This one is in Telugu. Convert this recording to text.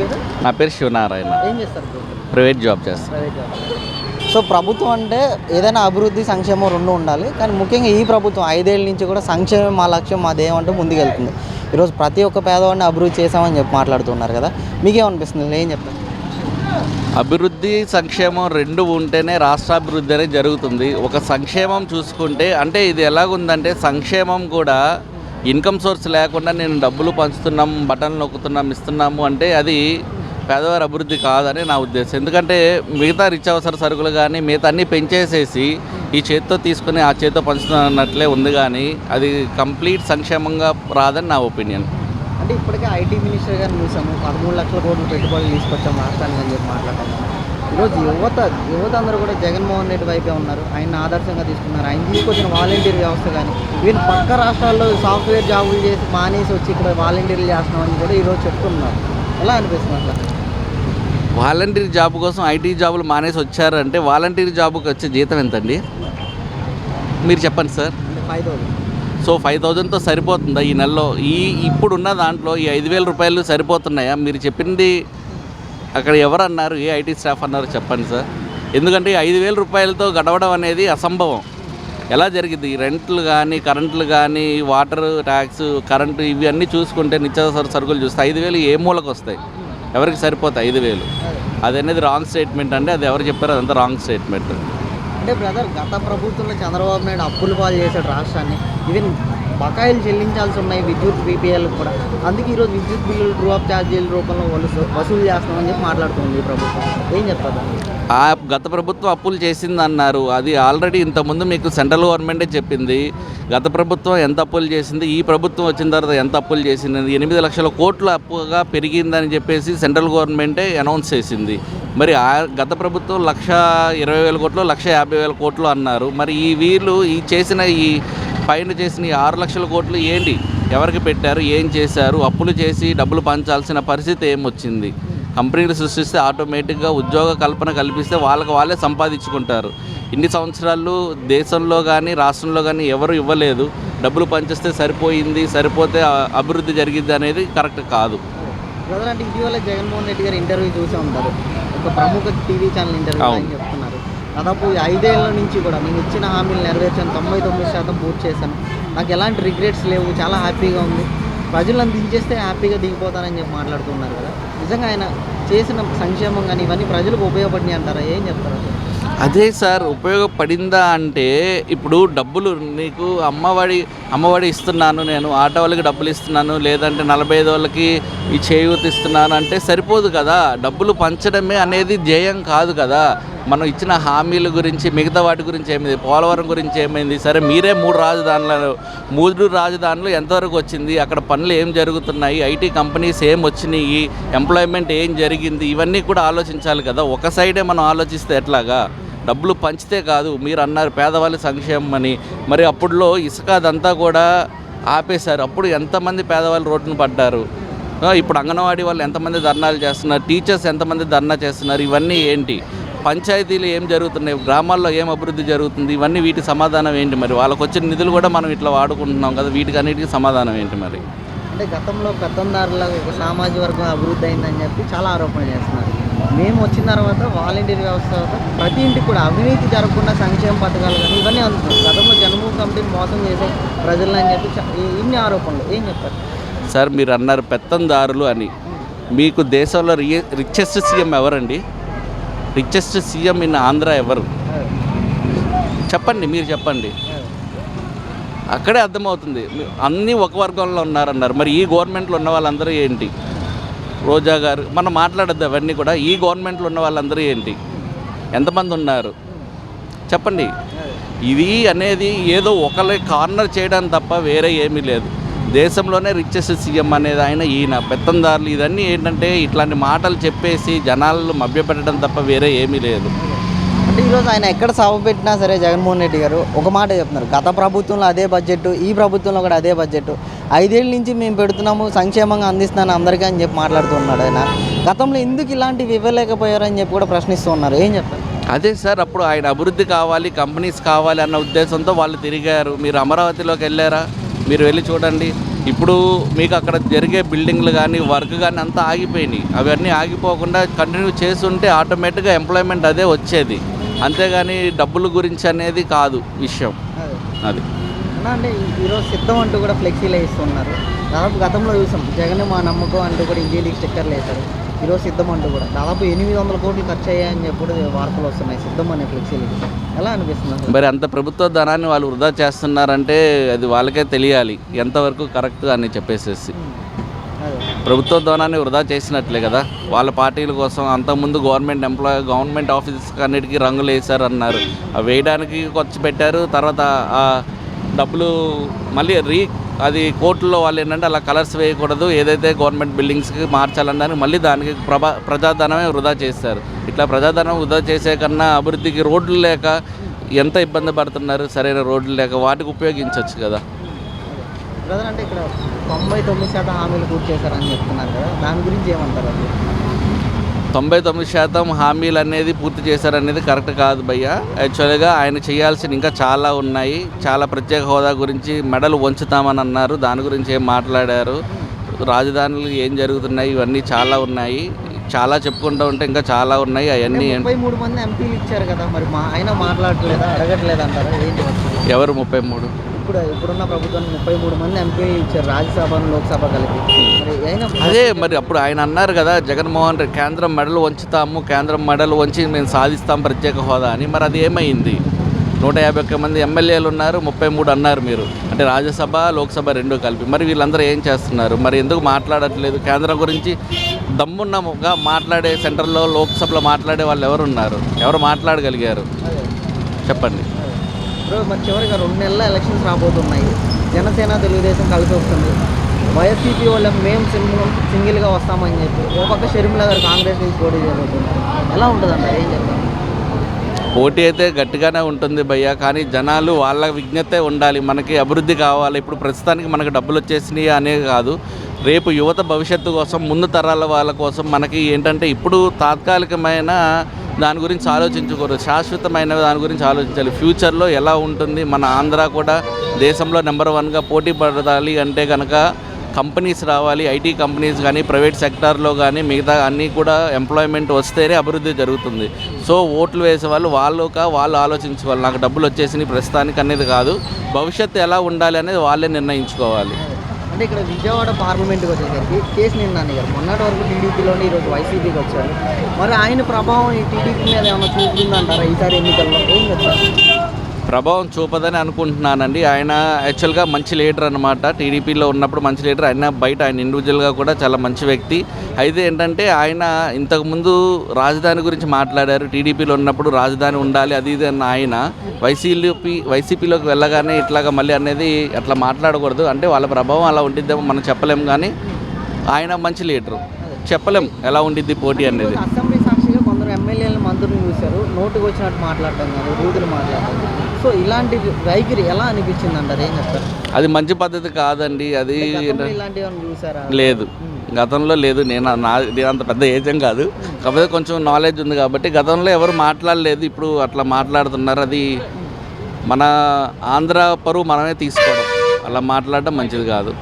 పేరు? నా పేరు శివనారాయణ. ఏం చేస్తారు ప్రైవేట్ జాబ్ చేస్తాను ప్రైవేట్ జాబ్. సో ప్రభుత్వం అంటే ఏదైనా అభివృద్ధి సంక్షేమం రెండు ఉండాలి. కానీ ముఖ్యంగా ఈ ప్రభుత్వం ఐదేళ్ళ నుంచి కూడా సంక్షేమం మా లక్ష్యం మా ధ్యేయం అంటూ ముందుకెళ్తుంది. ఈరోజు ప్రతి ఒక్క పేదవాడిని అభివృద్ధి చేసామని చెప్పి మాట్లాడుతున్నారు కదా. మీకేమనిపిస్తుంది? ఏం చెప్తారు అభివృద్ధి సంక్షేమం రెండు ఉంటేనే రాష్ట్రాభివృద్ధి అనేది జరుగుతుంది. ఒక సంక్షేమం చూసుకుంటే అంటే ఇది ఎలాగుందంటే సంక్షేమం కూడా ఇన్కమ్ సోర్స్ లేకుండా నేను డబ్బులు పంచుతున్నాం బటన్లు నొక్కుతున్నాం ఇస్తున్నాము అంటే అది పేదవారి అభివృద్ధి కాదని నా ఉద్దేశం. ఎందుకంటే మిగతా నిత్యావసర సరుకులు కానీ మిగతా అన్నీ పెంచేసేసి ఈ చేతితో తీసుకుని ఆ చేతితో పంచుతున్నట్లే ఉంది కానీ అది కంప్లీట్ సంక్షేమంగా రాదని నా ఒపీనియన్. అంటే ఇప్పటికే ఐటీ మినిస్టర్ గారిని చూసాము పదమూడు లక్షల కోట్లు పెట్టుబడులు తీసుకొచ్చాం రాష్ట్రానికి అని చెప్పి మాట్లాడాము ఈరోజు యువత యువత అందరూ కూడా జగన్మోహన్ రెడ్డి వైపే ఉన్నారు. ఆయన ఆదర్శంగా తీసుకున్నారు. ఆయన తీసుకొచ్చిన వాలంటీర్ వ్యవస్థ కానీ వీళ్ళు పక్క రాష్ట్రాల్లో సాఫ్ట్వేర్ జాబులు చేసి మానేసి వచ్చి ఇక్కడ వాలంటీర్లు చేస్తున్నామని కూడా ఈరోజు చెప్తున్నారు. ఎలా అనిపిస్తుంది అట్లా? వాలంటీర్ జాబ్ కోసం ఐటీ జాబులు మానేసి వచ్చారంటే వాలంటీర్ జాబ్కి వచ్చే జీతం ఎంతండి? మీరు చెప్పండి sir. Five thousand so five థౌజండ్తో సరిపోతుందా ఈ నెలలో? ఈ ఇప్పుడున్న దాంట్లో ఈ ఐదు వేల రూపాయలు సరిపోతున్నాయా? మీరు చెప్పింది అక్కడ ఎవరు అన్నారు ఏ ఐటీ స్టాఫ్ అన్నారు చెప్పండి సార్. ఎందుకంటే ఐదు వేల రూపాయలతో గడవడం అనేది అసంభవం. ఎలా జరిగింది? రెంట్లు కానీ కరెంట్లు కానీ వాటర్ ట్యాక్స్ కరెంటు ఇవి అన్నీ చూసుకుంటే నిత్యావసర సరుకులు చూస్తే ఐదు వేలు ఏ మూలకు వస్తాయి? ఎవరికి సరిపోతాయి ఐదు వేలు? అది అనేది రాంగ్ స్టేట్మెంట్ అంటే అది ఎవరు చెప్పారు అదంతా రాంగ్ స్టేట్మెంట్. అంటే బ్రదర్ గత ప్రభుత్వంలో చంద్రబాబు నాయుడు అప్పులు పాలు చేశాడు రాష్ట్రాన్ని. ఇది బకాయిలు చెల్లించాల్సి ఉన్నాయి విద్యుత్ బీపీఎల్ కూడా. అందుకే ఈరోజు విద్యుత్ బిల్లులు ట్రూ ఆఫ్ ఛార్జీల రూపంలో వసూలు చేస్తామని చెప్పి మాట్లాడుతుంది ప్రభుత్వం. ఏం చెప్తారు ఆ గత ప్రభుత్వం అప్పులు చేసింది అన్నారు అది ఆల్రెడీ ఇంతకుముందు మీకు సెంట్రల్ గవర్నమెంటే చెప్పింది. గత ప్రభుత్వం ఎంత అప్పులు చేసింది? ఈ ప్రభుత్వం వచ్చిన తర్వాత ఎంత అప్పులు చేసింది? ఎనిమిది లక్షల కోట్ల అప్పుగా పెరిగిందని చెప్పేసి సెంట్రల్ గవర్నమెంటే అనౌన్స్ చేసింది. మరి ఆ గత ప్రభుత్వం లక్ష ఇరవై వేల కోట్లు లక్ష యాభై వేల కోట్లు అన్నారు. మరి ఈ వీళ్ళు ఈ చేసిన ఈ పైన చేసిన ఈ ఆరు లక్షల కోట్లు ఏంటి? ఎవరికి పెట్టారు? ఏం చేశారు? అప్పులు చేసి డబ్బులు పంచాల్సిన పరిస్థితి ఏమొచ్చింది? కంపెనీలు సృష్టిస్తే ఆటోమేటిక్గా ఉద్యోగ కల్పన కల్పిస్తే వాళ్ళకి వాళ్ళే సంపాదించుకుంటారు. ఇన్ని సంవత్సరాలు దేశంలో కానీ రాష్ట్రంలో కానీ ఎవరు ఇవ్వలేదు. డబ్బులు పంచిస్తే సరిపోయింది సరిపోతే అభివృద్ధి జరిగింది అనేది కరెక్ట్ కాదు. ఇటీవల జగన్మోహన్ రెడ్డి గారు ఇంటర్వ్యూ చూసే ఉంటారు. ఒక ప్రముఖ టీవీ ఛానల్ ఇంటర్వ్యూ చెప్తున్నారు. దాదాపు ఐదేళ్ళ ఐదేళ్ళ నుంచి కూడా నేను ఇచ్చిన హామీలు నెరవేర్చాను. తొంభై తొమ్మిది శాతం పూర్తి చేశాను. నాకు ఎలాంటి రిగ్రెట్స్ లేవు. చాలా హ్యాపీగా ఉంది. ప్రజలను దించేస్తే హ్యాపీగా దిగిపోతానని చెప్పి మాట్లాడుతున్నారు కదా. నిజంగా ఆయన చేసిన సంక్షేమం కానీ ఇవన్నీ ప్రజలకు ఉపయోగపడినాయి అంటారా? ఏం చెప్తారు అదే సార్ ఉపయోగపడిందా అంటే ఇప్పుడు డబ్బులు నీకు అమ్మఒడి అమ్మఒడి ఇస్తున్నాను నేను ఆటో వాళ్ళకి డబ్బులు ఇస్తున్నాను లేదంటే నలభై ఐదు వాళ్ళకి ఈ చేయూత ఇస్తున్నాను అంటే సరిపోదు కదా. డబ్బులు పంచడమే అనేది ధ్యేయం కాదు కదా. మనం ఇచ్చిన హామీల గురించి మిగతా వాటి గురించి ఏమైంది? పోలవరం గురించి ఏమైంది? సరే మీరే మూడు రాజధానులు మూడు రాజధానులు ఎంతవరకు వచ్చింది? అక్కడ పనులు ఏం జరుగుతున్నాయి? ఐటీ కంపెనీస్ ఏం వచ్చినాయి? ఎంప్లాయ్మెంట్ ఏం జరిగింది? ఇవన్నీ కూడా ఆలోచించాలి కదా. ఒక సైడే మనం ఆలోచిస్తే ఎట్లాగా? డబ్బులు పంచితే కాదు. మీరు అన్నారు పేదవాళ్ళ సంక్షేమం అని. మరి అప్పుడులో ఇసుక అదంతా కూడా ఆపేశారు. అప్పుడు ఎంతమంది పేదవాళ్ళు రోడ్డును పడ్డారు? ఇప్పుడు అంగన్వాడీ వాళ్ళు ఎంతమంది ధర్నాలు చేస్తున్నారు? టీచర్స్ ఎంతమంది ధర్నా చేస్తున్నారు? ఇవన్నీ ఏంటి? పంచాయతీలు ఏం జరుగుతున్నాయి గ్రామాల్లో ఏం అభివృద్ధి జరుగుతుంది ఇవన్నీ వీటి సమాధానం ఏంటి మరి? వాళ్ళకి వచ్చిన నిధులు కూడా మనం ఇట్లా వాడుకుంటున్నాం కదా వీటికి అన్నిటికీ సమాధానం ఏంటి మరి? అంటే గతంలో ఒక సామాజిక వర్గం అభివృద్ధి అయిందని చెప్పి చాలా ఆరోపణలు చేస్తున్నారు. మేము వచ్చిన తర్వాత వాలంటీర్ వ్యవస్థ ప్రతి ఇంటికి కూడా అవినీతి జరగకుండా సంక్షేమ పథకాలు కానీ ఇవన్నీ అందుతున్నాయి. గతంలో జనము కమిటీని మోసం చేసే ప్రజలను అని చెప్పి ఇన్ని ఆరోపణలు. ఏం చెప్తారు సార్ మీరు అన్నారు పెత్తందారులు అని. మీకు దేశంలో రి రిచెస్ట్ సీఎం ఎవరండి? రిచెస్ట్ సీఎం ఇన్ ఆంధ్ర ఎవరు చెప్పండి మీరు చెప్పండి. అక్కడే అర్థమవుతుంది. అన్నీ ఒక వర్గంలో ఉన్నారన్నారు. మరి ఈ గవర్నమెంట్లో ఉన్న వాళ్ళందరూ ఏంటి? రోజా గారు మనం మాట్లాడద్దు అవన్నీ కూడా. ఈ గవర్నమెంట్లో ఉన్న వాళ్ళందరూ ఏంటి? ఎంతమంది ఉన్నారు? చెప్పండి. ఇది అనేది ఏదో ఒకరి కార్నర్ చేయడానికి తప్ప వేరే ఏమీ లేదు. దేశంలోనే రిచెస్ట్ సీఎం అనేది ఆయన ఈయన పెత్తందారులు ఇదన్నీ ఏంటంటే ఇట్లాంటి మాటలు చెప్పేసి జనాలను మభ్యపెట్టడం తప్ప వేరే ఏమీ లేదు. అంటే ఈరోజు ఆయన ఎక్కడ సభ పెట్టినా సరే జగన్మోహన్ రెడ్డి గారు ఒక మాట చెప్తున్నారు. గత ప్రభుత్వంలో అదే బడ్జెట్ ఈ ప్రభుత్వంలో కూడా అదే బడ్జెట్ ఐదేళ్ళ నుంచి మేము పెడుతున్నాము సంక్షేమంగా అందిస్తున్నాను అందరికీ అని చెప్పి మాట్లాడుతున్నాడు ఆయన. గతంలో ఎందుకు ఇలాంటివి ఇవ్వలేకపోయారని చెప్పి కూడా ప్రశ్నిస్తూ ఉన్నారు ఏం చెప్తారు అదే సార్ అప్పుడు ఆయన అభివృద్ధి కావాలి కంపెనీస్ కావాలి అన్న ఉద్దేశంతో వాళ్ళు తిరిగారు. మీరు అమరావతిలోకి వెళ్ళారా? మీరు వెళ్ళి చూడండి. ఇప్పుడు మీకు అక్కడ జరిగే బిల్డింగ్లు కానీ వర్క్ కానీ అంతా ఆగిపోయినాయి. అవన్నీ ఆగిపోకుండా కంటిన్యూ చేస్తుంటే ఆటోమేటిక్గా ఎంప్లాయ్మెంట్ అదే వచ్చేది. అంతేగాని డబ్బుల గురించి అనేది కాదు విషయం. అదే. అంటే ఈరోజు సిద్ధం అంటూ కూడా ఫ్లెక్సీలు వేస్తున్నారు దాదాపు గతంలో చూసాం జగన్ మా నమ్మకం అంటూ కూడా ఇంజనీరింగ్ స్టిక్కర్లు వేశారు. ఈరోజు సిద్ధం అంటూ కూడా. దాదాపు ఎనిమిది వందల కోట్లు ఖర్చు అయ్యాయని చెప్పి వార్తలు వస్తున్నాయి. సిద్ధం అనే ఫ్లెక్సీలు ఎలా అనిపిస్తుంది? మరి అంత ప్రభుత్వ ధనాన్ని వాళ్ళు వృధా చేస్తున్నారంటే అది వాళ్ళకే తెలియాలి. ఎంతవరకు కరెక్ట్ అని చెప్పేసేసి. ప్రభుత్వ ధనాన్ని వృధా చేసినట్లే కదా. వాళ్ళ పార్టీల కోసం అంతకుముందు గవర్నమెంట్ ఎంప్లాయ్ గవర్నమెంట్ ఆఫీసెస్ అన్నిటికీ రంగులు వేశారు అన్నారు అవి వేయడానికి ఖర్చు పెట్టారు. తర్వాత ఆ డబ్బులు మళ్ళీ రీ అది కోర్టులో వాళ్ళు ఏంటంటే అలా కలర్స్ వేయకూడదు ఏదైతే గవర్నమెంట్ బిల్డింగ్స్కి మార్చాలన్నారు మళ్ళీ దానికి ప్రభా ప్రజాధనమే వృధా చేస్తారు. ఇట్లా ప్రజాధనం వృధా చేసే కన్నా అభివృద్ధికి రోడ్లు లేక ఎంత ఇబ్బంది పడుతున్నారు సరైన రోడ్లు లేక వాటికి ఉపయోగించవచ్చు కదా. అంటే ఇక్కడ తొంభై తొమ్మిది శాతం హామీలు పూర్తి చేశారని చెప్తున్నారు కదా దాని గురించి ఏమంటారు? అది తొంభై తొమ్మిది శాతం హామీలు అనేది పూర్తి చేశారనేది కరెక్ట్ కాదు భయ్య. యాక్చువల్గా ఆయన చేయాల్సిన ఇంకా చాలా ఉన్నాయి. చాలా ప్రత్యేక హోదా గురించి మెడలు వంచుతామని అన్నారు. దాని గురించి ఏం మాట్లాడారు? రాజధానులు ఏం జరుగుతున్నాయి? ఇవన్నీ చాలా ఉన్నాయి. చాలా చెప్పుకుంటూ ఉంటే ఇంకా చాలా ఉన్నాయి. అవన్నీ మూడు మంది ఎంపీలు ఇచ్చారు కదా మరి మా ఆయన మాట్లాడట్లేదా అడగట్లేదు అంటారా ఏంటి? మరి? ఎవరు ముప్పై మూడు? ఇప్పుడు ఇప్పుడున్న ప్రభుత్వానికి ముప్పై మూడు మంది ఎంపీలు ఇచ్చారు రాజ్యసభ లోక్సభ కలిపి. అదే మరి అప్పుడు ఆయన అన్నారు కదా జగన్మోహన్ రెడ్డి కేంద్రం మెడలు వంచుతాము కేంద్రం మెడలు వంచి మేము సాధిస్తాం ప్రత్యేక హోదా అని. మరి అది ఏమైంది? నూట యాభై ఒక్క మంది ఎమ్మెల్యేలు ఉన్నారు ముప్పై మూడు అన్నారు మీరు. అంటే రాజ్యసభ లోక్సభ రెండు కలిపి. మరి వీళ్ళందరూ ఏం చేస్తున్నారు? మరి ఎందుకు మాట్లాడట్లేదు? కేంద్రం గురించి దమ్మున్నగా మాట్లాడే సెంటర్లో లోక్సభలో మాట్లాడే వాళ్ళు ఎవరు ఉన్నారు ఎవరు మాట్లాడగలిగారు? చెప్పండి. అదే. ఇప్పుడు మరి చివరిగా రెండు నెలల ఎలక్షన్స్ రాబోతున్నాయి. జనసేన తెలుగుదేశం కలిసి వస్తుంది. వైఎస్సీపీ వాళ్ళకి మేము సింగిల్ సింగిల్గా వస్తామని చెప్పి ఓ పక్క షర్మిల గారు కాంగ్రెస్ నుంచి పోటీ చేయబోతున్నారు. ఎలా ఉంటుందంట ఏం చెప్తారు? పోటీ అయితే గట్టిగానే ఉంటుంది భయ్య కానీ జనాలు వాళ్ళ విజ్ఞతే ఉండాలి. మనకి అభివృద్ధి కావాలి. ఇప్పుడు ప్రస్తుతానికి మనకు డబ్బులు వచ్చేసినాయి అనే కాదు. రేపు యువత భవిష్యత్తు కోసం ముందు తరాల వాళ్ళ కోసం మనకి ఏంటంటే ఇప్పుడు తాత్కాలికమైన దాని గురించి ఆలోచించకూడదు శాశ్వతమైన దాని గురించి ఆలోచించాలి. ఫ్యూచర్లో ఎలా ఉంటుంది? మన ఆంధ్ర కూడా దేశంలో నెంబర్ వన్గా పోటీ పడాలి అంటే కనుక కంపెనీస్ రావాలి. ఐటీ కంపెనీస్ కానీ ప్రైవేట్ సెక్టార్లో కానీ మిగతా అన్నీ కూడా ఎంప్లాయ్మెంట్ వస్తేనే అభివృద్ధి జరుగుతుంది. సో ఓట్లు వేసే వాళ్ళు వాళ్ళుక వాళ్ళు ఆలోచించుకోవాలి. నాకు డబ్బులు వచ్చేసి ప్రస్తుతానికి అనేది కాదు. భవిష్యత్తు ఎలా ఉండాలి అనేది వాళ్ళే నిర్ణయించుకోవాలి. అంటే ఇక్కడ విజయవాడ పార్లమెంట్కి వచ్చేసరికి కేసు నాని గారు మొన్నటి వరకు టీడీపీలోనే ఈరోజు వైసీపీకి వచ్చారు. మరి ఆయన ప్రభావం ఈ టీడీపీ మీద ఏమైనా చూపుతుందంటారా? ఈసారి ఎన్నికల్లో ఏం చెప్తారు? ప్రభావం చూపదని అనుకుంటున్నానండి. ఆయన యాక్చువల్గా మంచి లీడర్ అనమాట టీడీపీలో ఉన్నప్పుడు మంచి లీడర్. ఆయన బయట ఆయన ఇండివిజువల్గా కూడా చాలా మంచి వ్యక్తి. అయితే ఏంటంటే ఆయన ఇంతకుముందు రాజధాని గురించి మాట్లాడారు. టీడీపీలో ఉన్నప్పుడు రాజధాని ఉండాలి అది ఇది అన్న ఆయన. వైసీపీ వైసీపీలోకి వెళ్ళగానే ఇట్లాగా మళ్ళీ అనేది అట్లా మాట్లాడకూడదు. అంటే వాళ్ళ ప్రభావం అలా ఉండిద్దేమో మనం చెప్పలేము కానీ ఆయన మంచి లీడరు. చెప్పలేం ఎలా ఉండిద్ది పోటీ అనేది. అసెంబ్లీ సాక్షిగా కొందరు ఎమ్మెల్యేలు మంత్రులు చూశారు. నోటుకు వచ్చినట్టు మాట్లాడటం కాదు రూతులు మాట్లాడటం సో ఇలాంటి వైఖరి ఎలా అనిపించింది అంటారు? ఏం చెప్తారు? అది మంచి పద్ధతి కాదండి. అది చూసారా? లేదు. గతంలో లేదు. నేను నా నేను అంత పెద్ద ఏజం కాదు. కాకపోతే కొంచెం నాలెడ్జ్ ఉంది కాబట్టి గతంలో ఎవరు మాట్లాడలేదు. ఇప్పుడు అట్లా మాట్లాడుతున్నారు. అది మన ఆంధ్ర పరువు మనమే తీసుకోవడం. అలా మాట్లాడడం మంచిది కాదు.